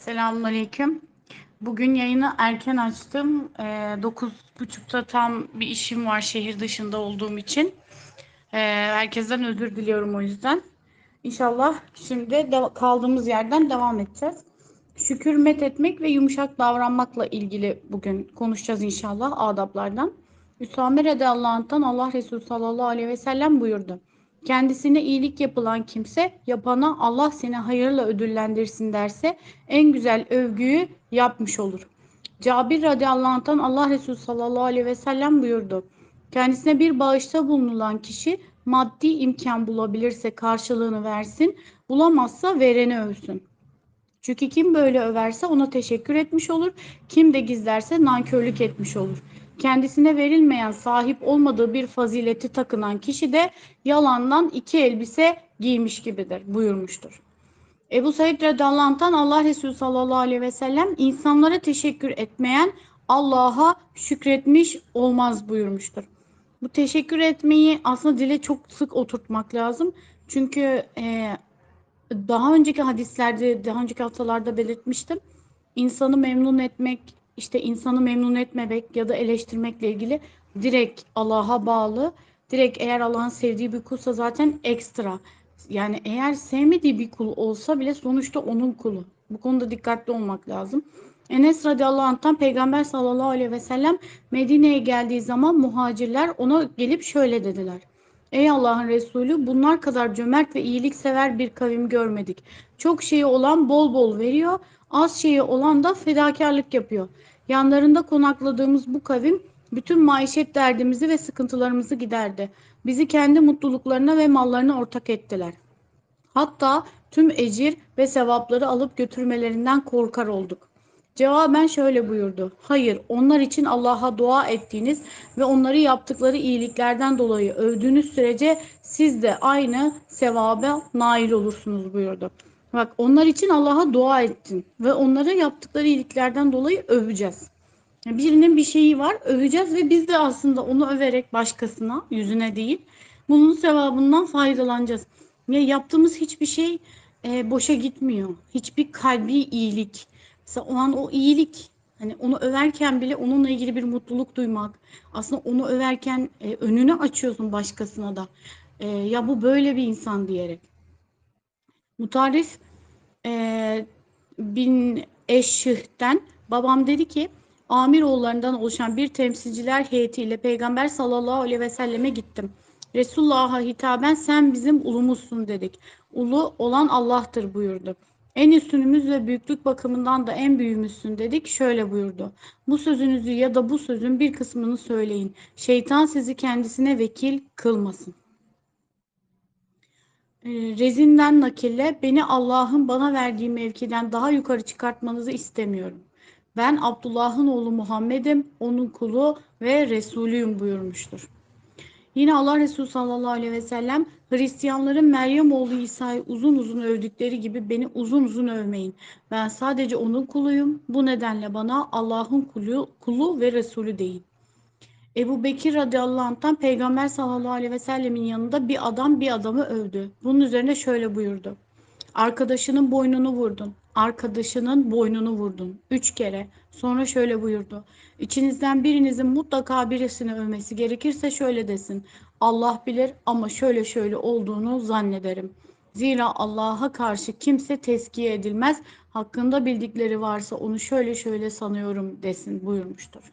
Selamünaleyküm. Bugün yayını erken açtım. Ee, 9.30'da tam bir işim var şehir dışında olduğum için. Ee, herkesten özür diliyorum o yüzden. İnşallah şimdi de kaldığımız yerden devam edeceğiz. Şükür met etmek ve yumuşak davranmakla ilgili bugün konuşacağız inşallah adaplardan. Üsame radıyallahu Allah Resulü sallallahu aleyhi ve sellem buyurdu. Kendisine iyilik yapılan kimse yapana Allah seni hayırla ödüllendirsin derse en güzel övgüyü yapmış olur. Cabir radıyallahu anh'tan Allah Resulü sallallahu aleyhi ve sellem buyurdu. Kendisine bir bağışta bulunulan kişi maddi imkan bulabilirse karşılığını versin, bulamazsa vereni övsün. Çünkü kim böyle överse ona teşekkür etmiş olur, kim de gizlerse nankörlük etmiş olur kendisine verilmeyen sahip olmadığı bir fazileti takınan kişi de yalandan iki elbise giymiş gibidir buyurmuştur. Ebu Said radıyallahu Allah Resulü sallallahu aleyhi ve sellem insanlara teşekkür etmeyen Allah'a şükretmiş olmaz buyurmuştur. Bu teşekkür etmeyi aslında dile çok sık oturtmak lazım. Çünkü e, daha önceki hadislerde, daha önceki haftalarda belirtmiştim. İnsanı memnun etmek, işte insanı memnun etmemek ya da eleştirmekle ilgili direkt Allah'a bağlı. Direkt eğer Allah'ın sevdiği bir kulsa zaten ekstra. Yani eğer sevmediği bir kul olsa bile sonuçta onun kulu. Bu konuda dikkatli olmak lazım. Enes radıyallahu anh'tan Peygamber sallallahu aleyhi ve sellem Medine'ye geldiği zaman muhacirler ona gelip şöyle dediler. Ey Allah'ın Resulü bunlar kadar cömert ve iyiliksever bir kavim görmedik. Çok şeyi olan bol bol veriyor, az şeyi olan da fedakarlık yapıyor. Yanlarında konakladığımız bu kavim bütün maişet derdimizi ve sıkıntılarımızı giderdi. Bizi kendi mutluluklarına ve mallarına ortak ettiler. Hatta tüm ecir ve sevapları alıp götürmelerinden korkar olduk. Cevaben şöyle buyurdu. Hayır, onlar için Allah'a dua ettiğiniz ve onları yaptıkları iyiliklerden dolayı övdüğünüz sürece siz de aynı sevaba nail olursunuz buyurdu. Bak onlar için Allah'a dua ettin ve onları yaptıkları iyiliklerden dolayı öveceğiz. Birinin bir şeyi var öveceğiz ve biz de aslında onu överek başkasına yüzüne değil bunun sevabından faydalanacağız. Ya yaptığımız hiçbir şey e, boşa gitmiyor. Hiçbir kalbi iyilik. Mesela o an o iyilik hani onu överken bile onunla ilgili bir mutluluk duymak. Aslında onu överken e, önünü açıyorsun başkasına da. E, ya bu böyle bir insan diyerek. Mutarif e, bin Eşşih'ten babam dedi ki amir oğullarından oluşan bir temsilciler heyetiyle Peygamber sallallahu aleyhi ve selleme gittim. Resulullah'a hitaben sen bizim ulumuzsun dedik. Ulu olan Allah'tır buyurdu. En üstünümüz ve büyüklük bakımından da en büyüğümüzsün dedik. Şöyle buyurdu. Bu sözünüzü ya da bu sözün bir kısmını söyleyin. Şeytan sizi kendisine vekil kılmasın. E, rezinden nakille beni Allah'ın bana verdiği mevkiden daha yukarı çıkartmanızı istemiyorum. Ben Abdullah'ın oğlu Muhammed'im, onun kulu ve Resulüyüm buyurmuştur. Yine Allah Resulü sallallahu aleyhi ve sellem Hristiyanların Meryem oğlu İsa'yı uzun uzun övdükleri gibi beni uzun uzun övmeyin. Ben sadece onun kuluyum. Bu nedenle bana Allah'ın kulu, kulu ve Resulü deyin. Ebu Bekir radıyallahu anh'tan Peygamber sallallahu aleyhi ve sellemin yanında bir adam bir adamı övdü. Bunun üzerine şöyle buyurdu. Arkadaşının boynunu vurdun. Arkadaşının boynunu vurdun. Üç kere. Sonra şöyle buyurdu. İçinizden birinizin mutlaka birisini övmesi gerekirse şöyle desin. Allah bilir ama şöyle şöyle olduğunu zannederim. Zira Allah'a karşı kimse teskiye edilmez. Hakkında bildikleri varsa onu şöyle şöyle sanıyorum desin buyurmuştur.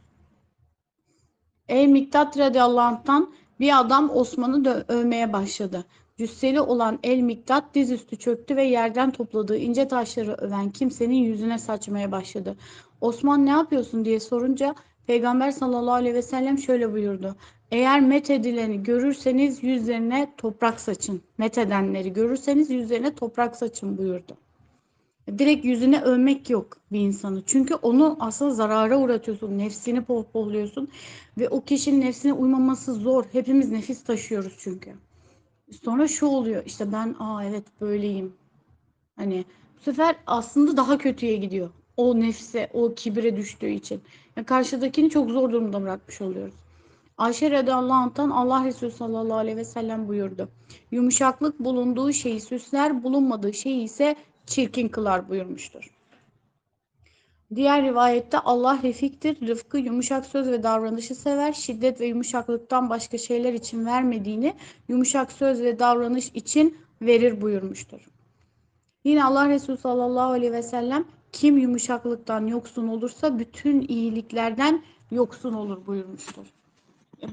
Ey Miktat radıyallahu anh'tan bir adam Osman'ı övmeye başladı. Cüsseli olan El Miktat dizüstü çöktü ve yerden topladığı ince taşları öven kimsenin yüzüne saçmaya başladı. Osman ne yapıyorsun diye sorunca Peygamber sallallahu aleyhi ve sellem şöyle buyurdu. Eğer met edileni görürseniz yüzlerine toprak saçın. Met edenleri görürseniz yüzlerine toprak saçın buyurdu direkt yüzüne övmek yok bir insanı. Çünkü onu aslında zarara uğratıyorsun. Nefsini pohpohluyorsun. Ve o kişinin nefsine uymaması zor. Hepimiz nefis taşıyoruz çünkü. Sonra şu oluyor. İşte ben aa evet böyleyim. Hani bu sefer aslında daha kötüye gidiyor. O nefse, o kibire düştüğü için. Yani karşıdakini çok zor durumda bırakmış oluyoruz. Ayşe radıyallahu anh'tan Allah Resulü sallallahu aleyhi ve sellem buyurdu. Yumuşaklık bulunduğu şeyi süsler, bulunmadığı şeyi ise çirkin kılar buyurmuştur. Diğer rivayette Allah refiktir, rıfkı, yumuşak söz ve davranışı sever, şiddet ve yumuşaklıktan başka şeyler için vermediğini yumuşak söz ve davranış için verir buyurmuştur. Yine Allah Resulü sallallahu aleyhi ve sellem kim yumuşaklıktan yoksun olursa bütün iyiliklerden yoksun olur buyurmuştur.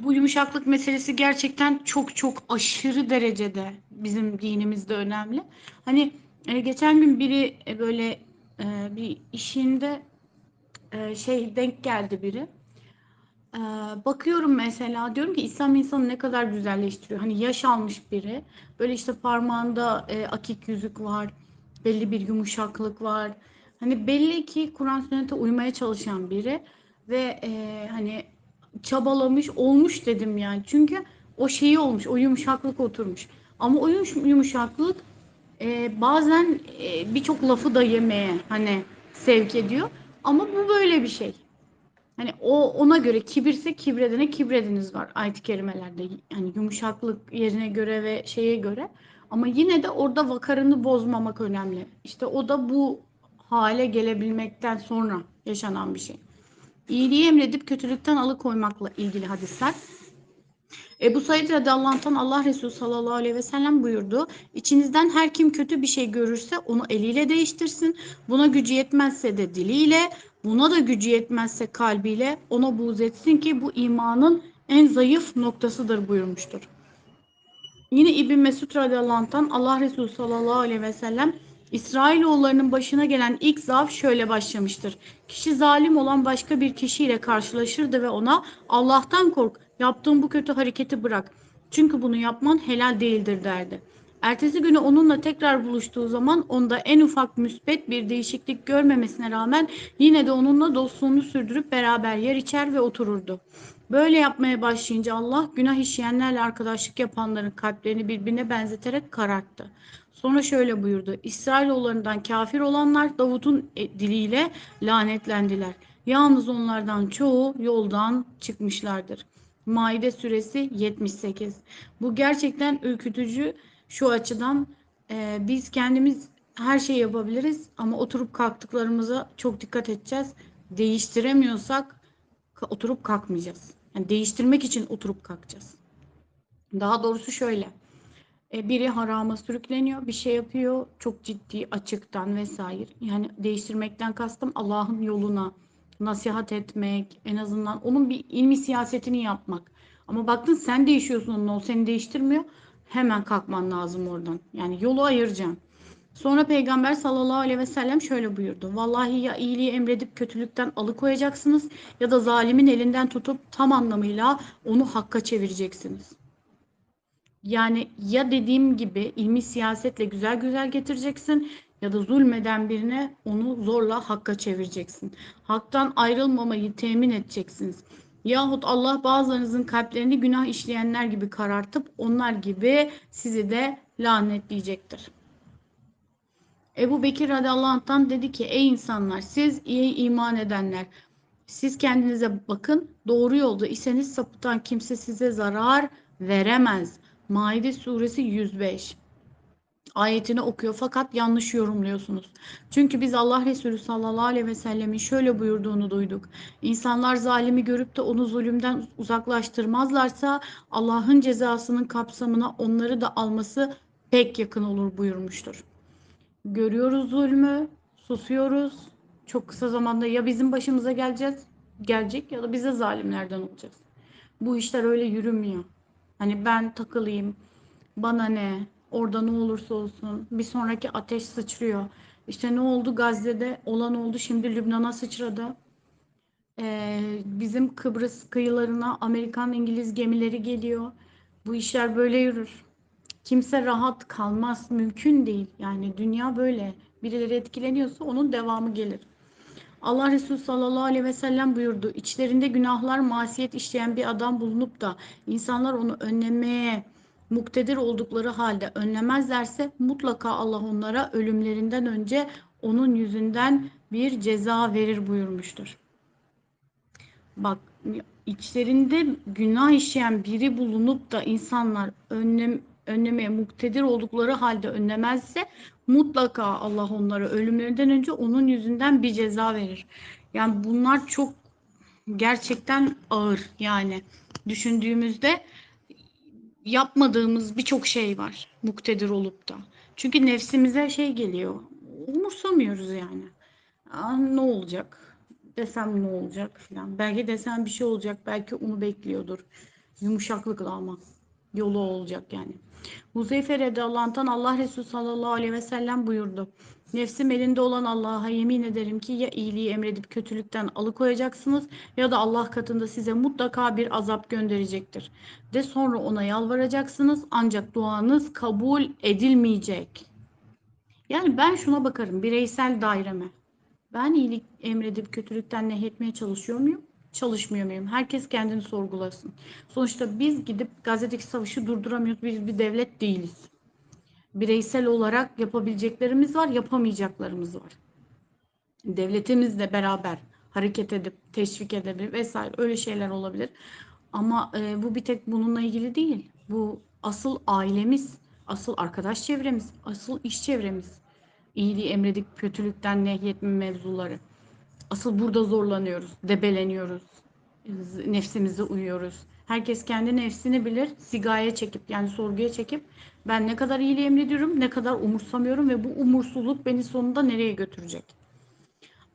Bu yumuşaklık meselesi gerçekten çok çok aşırı derecede bizim dinimizde önemli. Hani e, geçen gün biri e, böyle e, bir işinde e, şey denk geldi biri. E, bakıyorum mesela diyorum ki İslam insanı ne kadar güzelleştiriyor. Hani yaş almış biri. Böyle işte parmağında e, akik yüzük var. Belli bir yumuşaklık var. Hani belli ki Kur'an sünnete uymaya çalışan biri ve e, hani çabalamış olmuş dedim yani. Çünkü o şeyi olmuş, o yumuşaklık oturmuş. Ama o yumuşaklık e, bazen e, birçok lafı da yemeye hani sevk ediyor. Ama bu böyle bir şey. Hani o ona göre kibirse kibredene kibrediniz var ayet-i kerimelerde. Yani yumuşaklık yerine göre ve şeye göre. Ama yine de orada vakarını bozmamak önemli. İşte o da bu hale gelebilmekten sonra yaşanan bir şey. İyiliği emredip kötülükten alıkoymakla ilgili hadisler. Ebu Said radıyallahu Allah Resulü sallallahu aleyhi ve sellem buyurdu. İçinizden her kim kötü bir şey görürse onu eliyle değiştirsin. Buna gücü yetmezse de diliyle, buna da gücü yetmezse kalbiyle ona buğz etsin ki bu imanın en zayıf noktasıdır buyurmuştur. Yine İbn Mesud radıyallahu Allah Resulü sallallahu aleyhi ve sellem İsrailoğullarının başına gelen ilk zaaf şöyle başlamıştır. Kişi zalim olan başka bir kişiyle karşılaşırdı ve ona Allah'tan kork, yaptığın bu kötü hareketi bırak. Çünkü bunu yapman helal değildir derdi. Ertesi günü onunla tekrar buluştuğu zaman onda en ufak müspet bir değişiklik görmemesine rağmen yine de onunla dostluğunu sürdürüp beraber yer içer ve otururdu. Böyle yapmaya başlayınca Allah günah işleyenlerle arkadaşlık yapanların kalplerini birbirine benzeterek kararttı. Sonra şöyle buyurdu. İsrailoğullarından kafir olanlar Davut'un e, diliyle lanetlendiler. Yalnız onlardan çoğu yoldan çıkmışlardır. Maide suresi 78. Bu gerçekten ürkütücü şu açıdan e, biz kendimiz her şeyi yapabiliriz ama oturup kalktıklarımıza çok dikkat edeceğiz. Değiştiremiyorsak oturup kalkmayacağız. Yani değiştirmek için oturup kalkacağız. Daha doğrusu şöyle. E, biri harama sürükleniyor, bir şey yapıyor çok ciddi açıktan vesaire. Yani değiştirmekten kastım Allah'ın yoluna nasihat etmek, en azından onun bir ilmi siyasetini yapmak. Ama baktın sen değişiyorsun onun o seni değiştirmiyor. Hemen kalkman lazım oradan. Yani yolu ayıracaksın. Sonra Peygamber sallallahu aleyhi ve sellem şöyle buyurdu. Vallahi ya iyiliği emredip kötülükten alıkoyacaksınız ya da zalimin elinden tutup tam anlamıyla onu hakka çevireceksiniz. Yani ya dediğim gibi ilmi siyasetle güzel güzel getireceksin ya da zulmeden birine onu zorla hakka çevireceksin. Haktan ayrılmamayı temin edeceksiniz. Yahut Allah bazılarınızın kalplerini günah işleyenler gibi karartıp onlar gibi sizi de lanetleyecektir. Ebu Bekir radıyallahu anh'tan dedi ki ey insanlar siz iyi iman edenler siz kendinize bakın doğru yolda iseniz sapıtan kimse size zarar veremez. Maide suresi 105 ayetini okuyor fakat yanlış yorumluyorsunuz. Çünkü biz Allah Resulü sallallahu aleyhi ve sellemin şöyle buyurduğunu duyduk. İnsanlar zalimi görüp de onu zulümden uzaklaştırmazlarsa Allah'ın cezasının kapsamına onları da alması pek yakın olur buyurmuştur. Görüyoruz zulmü, susuyoruz. Çok kısa zamanda ya bizim başımıza geleceğiz, gelecek ya da bize zalimlerden olacağız. Bu işler öyle yürümüyor. Hani ben takılayım, bana ne, orada ne olursa olsun bir sonraki ateş sıçrıyor. İşte ne oldu Gazze'de olan oldu şimdi Lübnan'a sıçradı. Ee, bizim Kıbrıs kıyılarına Amerikan İngiliz gemileri geliyor. Bu işler böyle yürür. Kimse rahat kalmaz. Mümkün değil. Yani dünya böyle. Birileri etkileniyorsa onun devamı gelir. Allah Resulü sallallahu aleyhi ve sellem buyurdu. İçlerinde günahlar, masiyet işleyen bir adam bulunup da insanlar onu önlemeye muktedir oldukları halde önlemezlerse mutlaka Allah onlara ölümlerinden önce onun yüzünden bir ceza verir buyurmuştur. Bak içlerinde günah işleyen biri bulunup da insanlar önlem önlemeye muktedir oldukları halde önlemezse mutlaka Allah onlara ölümlerinden önce onun yüzünden bir ceza verir. Yani bunlar çok gerçekten ağır yani düşündüğümüzde yapmadığımız birçok şey var muktedir olup da. Çünkü nefsimize şey geliyor. Umursamıyoruz yani. Aa, ne olacak? Desem ne olacak filan. Belki desem bir şey olacak. Belki onu bekliyordur. Yumuşaklıkla ama. Yolu olacak yani. Huzeyfe radıyallahu anh'tan Allah Resulü sallallahu aleyhi ve sellem buyurdu. Nefsim elinde olan Allah'a yemin ederim ki ya iyiliği emredip kötülükten alıkoyacaksınız ya da Allah katında size mutlaka bir azap gönderecektir. De sonra ona yalvaracaksınız ancak duanız kabul edilmeyecek. Yani ben şuna bakarım bireysel daireme. Ben iyilik emredip kötülükten nehyetmeye çalışıyor muyum? Çalışmıyor muyum? Herkes kendini sorgulasın. Sonuçta biz gidip Gazze'deki savaşı durduramıyoruz. Biz bir devlet değiliz. Bireysel olarak yapabileceklerimiz var, yapamayacaklarımız var. Devletimizle beraber hareket edip teşvik edebilir vesaire öyle şeyler olabilir. Ama e, bu bir tek bununla ilgili değil. Bu asıl ailemiz, asıl arkadaş çevremiz, asıl iş çevremiz. İyiliği emredip kötülükten nehyetme mevzuları. Asıl burada zorlanıyoruz, debeleniyoruz, nefsimize uyuyoruz. Herkes kendi nefsini bilir, sigaya çekip yani sorguya çekip ben ne kadar iyiliği emrediyorum, ne kadar umursamıyorum ve bu umursuzluk beni sonunda nereye götürecek?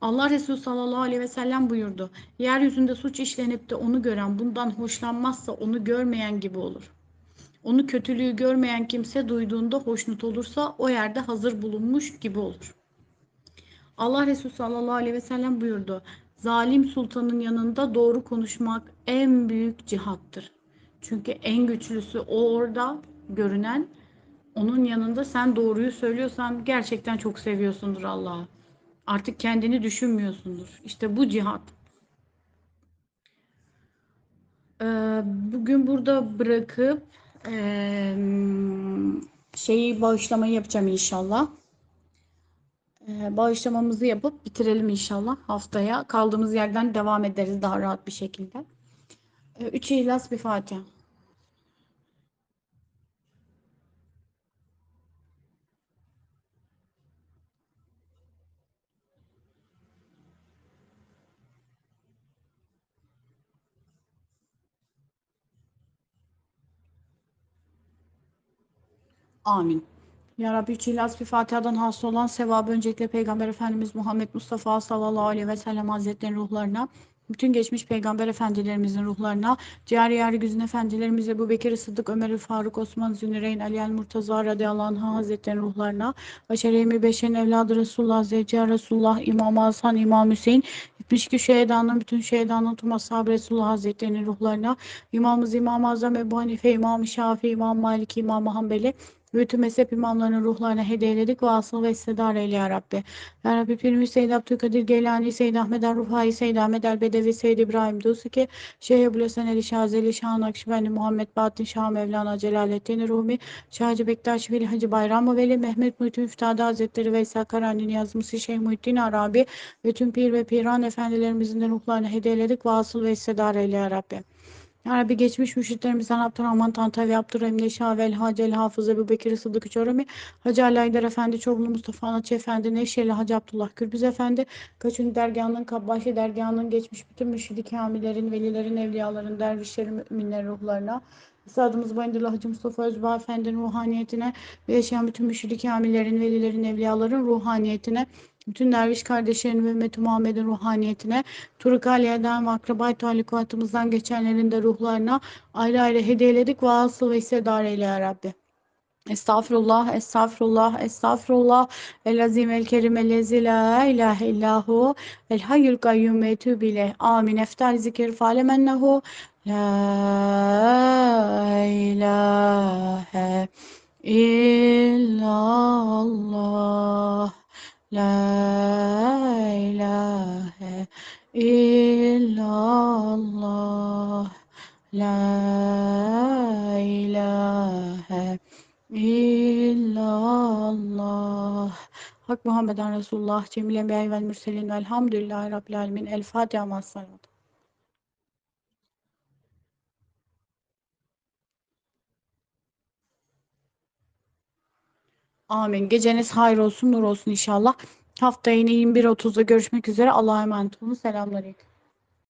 Allah Resulü sallallahu aleyhi ve sellem buyurdu. Yeryüzünde suç işlenip de onu gören bundan hoşlanmazsa onu görmeyen gibi olur. Onu kötülüğü görmeyen kimse duyduğunda hoşnut olursa o yerde hazır bulunmuş gibi olur. Allah Resulü sallallahu aleyhi ve sellem buyurdu. Zalim sultanın yanında doğru konuşmak en büyük cihattır. Çünkü en güçlüsü o orada görünen. Onun yanında sen doğruyu söylüyorsan gerçekten çok seviyorsundur Allah'ı. Artık kendini düşünmüyorsundur. İşte bu cihat. Ee, bugün burada bırakıp şeyi bağışlamayı yapacağım inşallah. Ee, bağışlamamızı yapıp bitirelim inşallah haftaya. Kaldığımız yerden devam ederiz daha rahat bir şekilde. Ee, üç İhlas bir Fatiha. Amin. Ya Rabbi üç İhlas bir Fatiha'dan hasıl olan sevabı öncelikle Peygamber Efendimiz Muhammed Mustafa sallallahu aleyhi ve sellem hazretlerinin ruhlarına, bütün geçmiş peygamber efendilerimizin ruhlarına, ciğer yer güzün efendilerimiz Ebu Bekir Sıddık, Ömer Faruk, Osman Zünüreyn, Ali El Murtaza radıyallahu anh hazretlerinin ruhlarına, Aşere-i Beşer'in evladı Resulullah, Zevciye Resulullah, İmam Hasan, İmam Hüseyin, 72 şehidanın, bütün şehidanın tüm ashab Resulullah hazretlerinin ruhlarına, İmamımız İmam Azam Ebu Hanife, İmam Şafii, İmam Malik, İmam Hanbeli, bütün mezhep imamlarının ruhlarına hediyeledik ve asıl ve istedar eyle ya Rabbi. Ya Rabbi Pirimiz Seyyid Abdülkadir Geylani, Seyyid Ahmet El Rufai, Seyyid Ahmet El Bedevi, Seyyid İbrahim Dusuki, Şeyh Ebu Hasan Ali Şazeli, Şah Nakşibendi, Muhammed Bahattin Şah Mevlana Celaleddin Rumi, Şah Hacı Bektaş Veli Hacı Bayram Veli, Mehmet Muhittin Üftade Hazretleri Veysel Karani yazması Şeyh Muhittin Arabi ve tüm pir ve piran efendilerimizin de ruhlarına hediyeledik ve asıl ve istedar eyle ya Rabbi. Rabbi geçmiş müşriklerimizden Abdurrahman Tantavi, Abdurrahim Neşa, Vel Hacel Hafız Ebu Bekir Sıddık Çorumi, Hacı Ali Aydar Efendi, Çorlu Mustafa Anaçı Efendi, Neşeli Hacı Abdullah Gürbüz Efendi, Kaçın Dergahı'nın, Kabbaşi Dergahı'nın geçmiş bütün müşrik hamilerin, velilerin, evliyaların, dervişlerin, müminlerin ruhlarına, Sadımız Bayındırlı Hacı Mustafa Özbağ Efendi'nin ruhaniyetine ve yaşayan bütün müşrik hamilerin, velilerin, evliyaların ruhaniyetine, bütün derviş kardeşlerin ve ümmet Muhammed'in ruhaniyetine, Turuk Aliye'den ve akrabayı talikuatımızdan geçenlerin de ruhlarına ayrı ayrı hediyeledik ve asıl ve hissedar eyle ya Rabbi. Estağfirullah, estağfirullah, estağfirullah. El azim el kerim el lezi la ilahe illahu el hayyul kayyum ve etûbü Amin. Eftal zikir falemennehu la ilahe illallah. La ilahe illallah. La ilahe illallah. Hak Muhammeden Resulullah, Cemil Enbiya vel Mürselin velhamdülillahi Rabbil Alemin. El Fatiha Massalat. Amin. Geceniz hayır olsun, nur olsun inşallah. Haftaya yine 21.30'da görüşmek üzere. Allah'a emanet olun. Selamünaleyküm.